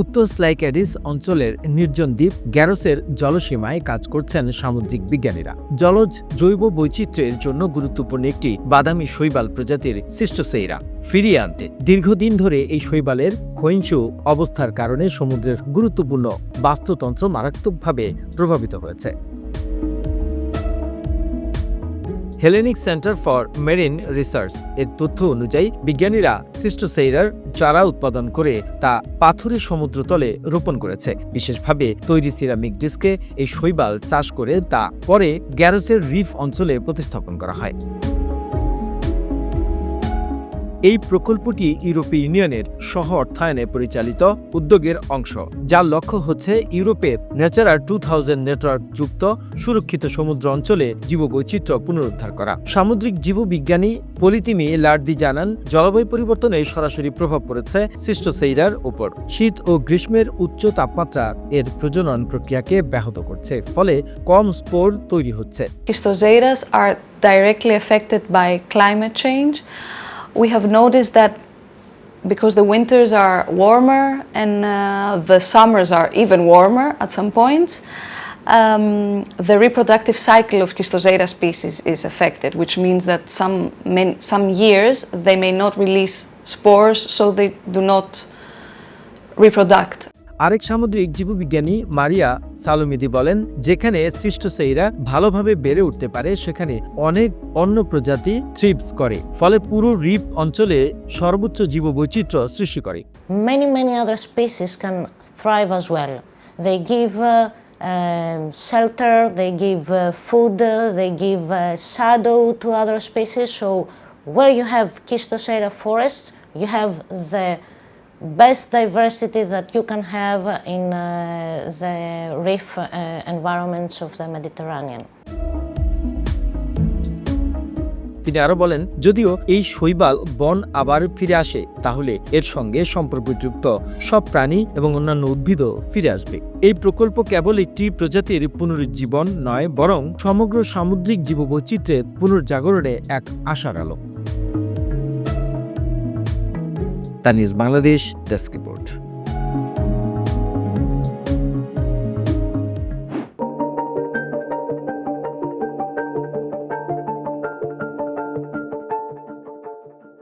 উত্তর স্লাইক্যাডিস অঞ্চলের নির্জন দ্বীপ গ্যারোসের জলসীমায় কাজ করছেন সামুদ্রিক বিজ্ঞানীরা। জলজ জৈব বৈচিত্র্যের জন্য গুরুত্বপূর্ণ একটি বাদামি শৈবাল প্রজাতির সৃষ্ট সেইরা ফিরিয়ে আনতে। দীর্ঘদিন ধরে এই শৈবালের ক্ষয়িংসু অবস্থার কারণে সমুদ্রের গুরুত্বপূর্ণ বাস্তুতন্ত্র মারাত্মকভাবে প্রভাবিত হয়েছে। Hellenic centre for marine research এর তথ্য অনুযায়ী, বিজ্ঞানীরা সিস্টোসেইরার চারা উৎপাদন করে তা পাথুরে সমুদ্রতলে রোপণ করেছে। বিশেষভাবে তৈরি সিরামিক ডিস্কে এই শৈবাল চাষ করে তা পরে গ্যারোসের রিফ অঞ্চলে প্রতিস্থাপন করা হয়। এই প্রকল্পটি ইউরোপীয় ইউনিয়নের সহ অর্থায়নে পরিচালিত উদ্যোগের অংশ। যার লক্ষ্য হচ্ছে ইউরোপের ন্যাচারাল টু থাউজেন্ড নেটওয়ার্ক যুক্ত সুরক্ষিত সমুদ্র অঞ্চলে জীববৈচিত্র্য পুনরুদ্ধার করা। সামুদ্রিক জীববিজ্ঞানী পলিতিমি লার্দি জানান, জলবায়ু পরিবর্তনে সরাসরি প্রভাব পড়েছে সিস্টোসেইরার উপর। শীত ও গ্রীষ্মের উচ্চ তাপমাত্রা এর প্রজনন প্রক্রিয়াকে ব্যাহত করছে, ফলে কম স্পোর তৈরি হচ্ছে। Directly affected by climate change. We have noticed that because the winters are warmer and uh, the summers are even warmer at some points, um, the reproductive cycle of Schistosera species is affected, which means that some, man, some years they may not release spores, so they do not reproduct. আরেক সামুদ্রিক জীববিজ্ঞানী মারিয়া সালোমিদি বলেন, যেখানে সৃষ্ট সেইরা ভালোভাবে বেড়ে উঠতে পারে, সেখানে অনেক অন্য প্রজাতি ট্রিপস করে, ফলে পুরো রিপ অঞ্চলে সর্বোচ্চ জীব বৈচিত্র্য সৃষ্টি করে। Many many other species can thrive as well they give shelter they give they give shadow to other species so way you have Cystoseira forest you have best diversity that you can have in uh, the reef uh, environments of the Mediterranean. তিনি আরও বলেন যদিও এই শৈবাল বন আবার ফিরে আসে তাহলে এর সঙ্গে সম্পর্কযুক্ত সব প্রাণী এবং অন্যান্য উদ্ভিদও ফিরে আসবে এই প্রকল্প কেবল একটি প্রজাতির পুনরুজ্জীবন নয় বরং সমগ্র সামুদ্রিক জীববৈচিত্র্যের পুনর্জাগরণে এক আশার আলো তানিজ বাংলাদেশ ডেস্ক রিপোর্ট।